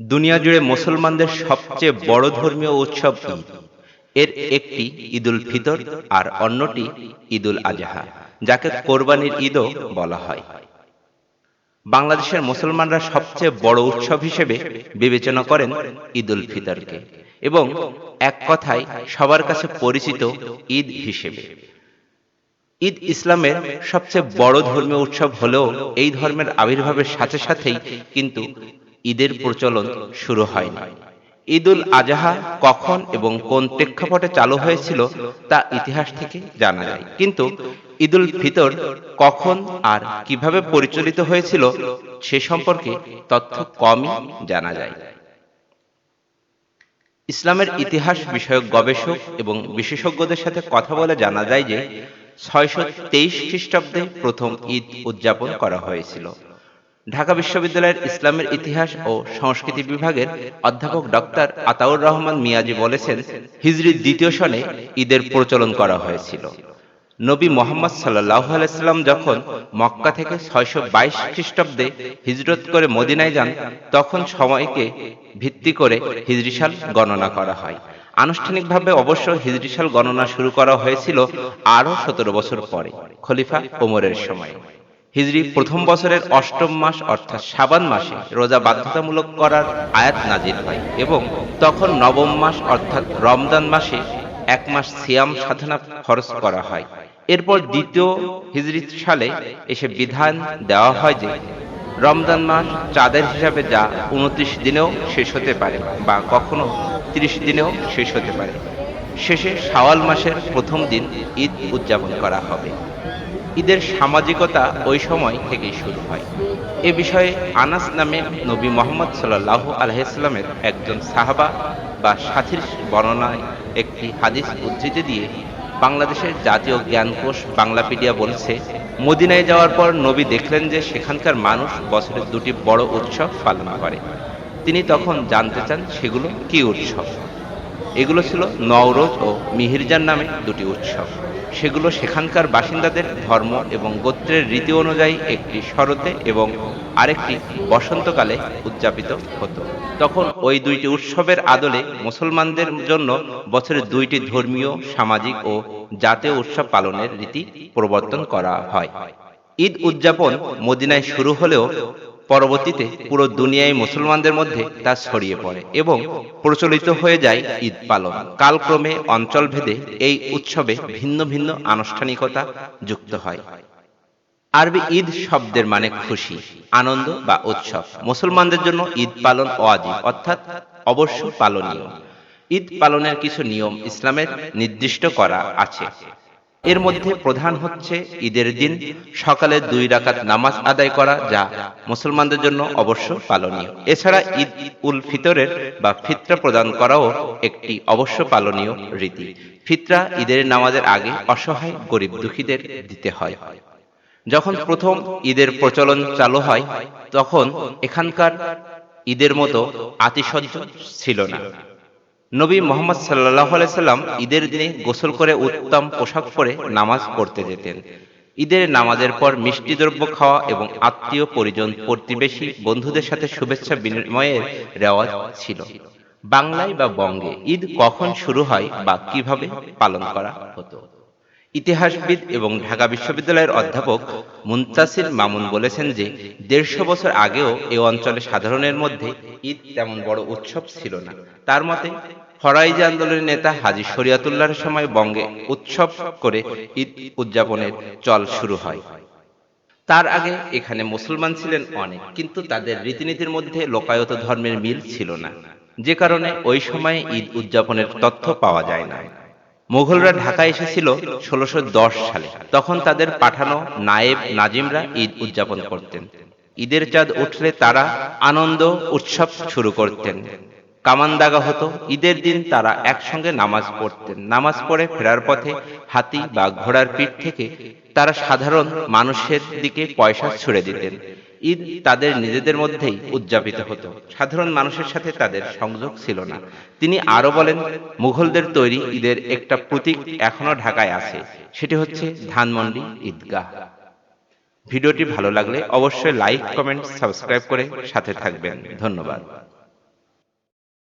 দুনিয়া জুড়ে মুসলমানদের সবচেয়ে বড় ধর্মীয় উৎসব এর একটি ঈদুল ফিতর আর অন্যটি ঈদুল আজহা, যাকে কোরবানির ঈদও বলা হয়। বাংলাদেশের মুসলমানরা সবচেয়ে বড় উৎসব হিসেবে বিবেচনা করেন ঈদুল ফিতরকে এবং এক কথায় সবার কাছে পরিচিত ঈদ হিসেবে। ঈদ ইসলামের সবচেয়ে বড় ধর্মীয় উৎসব হলেও এই ধর্মের আবির্ভাবের সাথে সাথেই কিন্তু ঈদের প্রচলন শুরু হয়নি ঈদুল আজহা কখন এবং কোন প্রেক্ষাপটে চালু হয়েছিল তা ইতিহাস থেকে জানা যায়। কিন্তু ঈদুল ফিতর কখন আর কীভাবে পরিচালিত হয়েছিল সে সম্পর্কে তথ্য কমই জানা যায়। ইসলামের ইতিহাস বিষয়ক গবেষক এবং বিশেষজ্ঞদের সাথে কথা বলে জানা যায় যে ছয়শো তেইশ খ্রিস্টাব্দে প্রথম ঈদ উদযাপন করা হয়েছিল। ঢাকা বিশ্ববিদ্যালয়ের ইসলামের ইতিহাস ও সংস্কৃতি বিভাগের অধ্যাপক ডক্টর আতাউর রহমান মিয়াজি বলেছেন হিজরির দ্বিতীয় সনে ঈদের প্রচলন করা হয়েছিল। নবী মোহাম্মদ সাল্লাহ আলাইসাল্লাম যখন মক্কা থেকে ছয়শো বাইশ খ্রিস্টাব্দে হিজরত করে মদিনায় যান, তখন সময়কে ভিত্তি করে হিজরিসাল গণনা করা হয়। আনুষ্ঠানিকভাবে অবশ্য হিজরিসাল গণনা শুরু করা হয়েছিল আরও সতেরো বছর পরে, খলিফা ওমরের সময়। হিজরি প্রথম বছরের অষ্টম মাস, অর্থাৎ সাবান মাসে রোজা বাধ্যতামূলক করার আয়াত নাজির হয় এবং তখন নবম মাস, অর্থাৎ রমজান মাসে এক মাস সিয়াম সাধনা খরচ করা হয়। এরপর দ্বিতীয় হিজরি সালে এসে বিধান দেওয়া হয় যে, রমজান মাস চাঁদের হিসাবে যা উনত্রিশ দিনেও শেষ হতে পারে বা কখনো তিরিশ দিনেও শেষ হতে পারে। শেষে শাওয়াল মাসের প্রথম দিন ঈদ উদযাপন করা হবে। ঈদের সামাজিকতা ওই সময় থেকেই শুরু হয়। এ বিষয়ে আনাস নামে নবী মোহাম্মদ সাল্লাহ আলহামের একজন সাহাবা বা সাথীর বর্ণনায় একটি হাদিস উদ্ধৃতি দিয়ে বাংলাদেশের জাতীয় জ্ঞানকোষ বাংলাপিডিয়া বলছে, মদিনায় যাওয়ার পর নবী দেখলেন যে সেখানকার মানুষ বছরের দুটি বড় উৎসব পালন করে। তিনি তখন জানতে চান সেগুলো কি উৎসব। এগুলো ছিল নওরোজ ও মিহিরজান নামে দুটি উৎসব। সেগুলো সেখানকার বাসিন্দাদের ধর্ম এবং গোত্রের রীতি অনুযায়ী একটি শরতে এবং আরেকটি বসন্তকালে উদযাপিত হতো। তখন ওই দুইটি উৎসবের আদলে মুসলমানদের জন্য বছরের দুইটি ধর্মীয়, সামাজিক ও জাতীয় উৎসব পালনের রীতি প্রবর্তন করা হয়। ঈদ উদযাপন মদিনায় শুরু হলেও পরবর্তীতে পুরো দুনিয়ায় মুসলমানদের মধ্যে তা ছড়িয়ে পড়ে এবং প্রচলিত হয়ে যায় ঈদ পালন। কালক্রমে অঞ্চলভেদে এই উৎসবে ভিন্ন ভিন্ন আনুষ্ঠানিকতা যুক্ত হয়। আরবি ঈদ শব্দের মানে খুশি, আনন্দ বা উৎসব। মুসলমানদের জন্য ঈদ পালন ওয়াজিব, অর্থাৎ অবশ্য পালনীয়। ঈদ পালনের কিছু নিয়ম ইসলামের নির্দিষ্ট করা আছে। এর মধ্যে প্রধান হচ্ছে ঈদের দিন, সকালে দুই রাকাত নামাজ আদায় করা যা মুসলমানদের জন্য অবশ্য পালনীয়। এছাড়া ঈদ উল ফিতরের বা ফিতরা প্রদান করাও একটি অবশ্য পালনীয় রীতি। ফিতরা ঈদের নামাজের আগে অসহায় গরিব দুঃখীদের দিতে হয়। যখন প্রথম ঈদের প্রচলন চালু হয়, তখন এখানকার ঈদের মতো আতিশয্য ছিল না। নবী মোহাম্মদ সাল্লাহ সাল্লাম ঈদের দিনে গোসল করে উত্তম পোশাক পরে নামাজ পড়তে যেতেন। ঈদের নামাজের পর মিষ্টি দ্রব্য খাওয়া এবং আত্মীয় পরিজন প্রতিবেশী বন্ধুদের সাথে শুভেচ্ছা বিনিময়ের রেওয়াজ ছিল। বাংলায় বা বঙ্গে ঈদ কখন শুরু হয় বা কীভাবে পালন করা হতো? ইতিহাসবিদ এবং ঢাকা বিশ্ববিদ্যালয়ের অধ্যাপক মুন্তাসির মামুন বলেছেন যে, দেড়শো বছর আগেও এ অঞ্চলে সাধারণের মধ্যে ঈদ তেমন বড় উৎসব ছিল না। তার মতে ফরাইজি আন্দোলনের নেতা হাজি শরিয়াতুল্লাহর সময় বঙ্গে উৎসব করে ঈদ উদযাপনের চল শুরু হয়। তার আগে এখানে মুসলমান ছিলেন অনেক, কিন্তু তাদের রীতিনীতির মধ্যে লোকায়ত ধর্মের মিল ছিল না। যে কারণে ওই সময়ে ঈদ উদযাপনের তথ্য পাওয়া যায় না। মুঘলরা ঢাকায় এসেছিল ষোলোশো সালে। তখন তাদের পাঠানো নায়েব নাজিমরা ঈদ উদযাপন করতেন। ঈদের চাঁদ উঠলে তারা আনন্দ, উৎসব শুরু করতেন। কামান দাগা হতো। ঈদের দিন তারা একসঙ্গে নামাজ পড়তেন। নামাজ পড়ে ফেরার পথে হাতি বা ঘোড়ার পিঠ থেকে তারা সাধারণ মানুষের দিকে পয়সা ছুড়ে দিতেন। ঈদ তাদের নিজেদের মধ্যেই উদযাপিত হতো। সাধারণ মানুষের সাথে তাদের সংযোগ ছিল না। তিনি আরও বলেন, মুঘলদের তৈরি ঈদের একটা প্রতীক এখনও ঢাকায় আছে। সেটি হচ্ছে ধানমন্ডি ঈদগাহ। ভিডিওটি ভালো লাগলে অবশ্যই লাইক, কমেন্ট, সাবস্ক্রাইব করে সাথে থাকবেন। ধন্যবাদ।